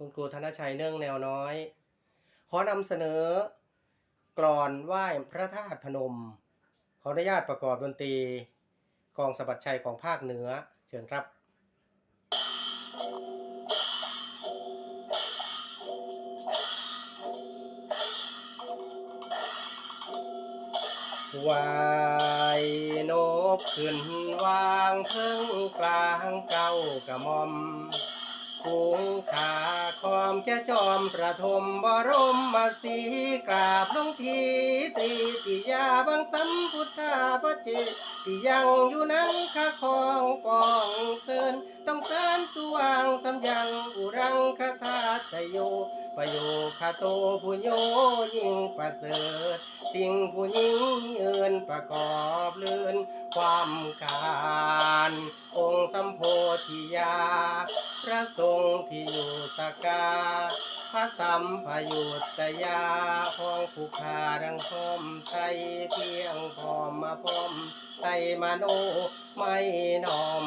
คุณครูธนชัยเนื่องแนวน้อย ขอนำเสนอกลอนไหว้พระธาตุพนม ขออนุญาตประกอบดนตรี กองสบัดชัยของภาคเหนือเชิญครับวายนบขึ้นวางเพิ่งกลางเก้ากระมอมคุงขาคอม แก่จอมประทมบรมมาสีกราบลงทีตรีติยาบังสัมพุทธาพระเจที่ยังอยู่นั้นข้าของปองเซินต้องเซินสว่างสำยังอุรังคาธาตโยประโยคาโตผู้โยยิ่งประเสริฐสิ่งผู้หญิงเอินประกอบเลื่อนความกา สัมโพธิยา พระทรงฆ์ที่อยู่สกา พระสัมพยุตตยาของผู้ขาดังพร้อมใส่เพียงพร้อมมาพร้อมใส่มาโนไม่นอม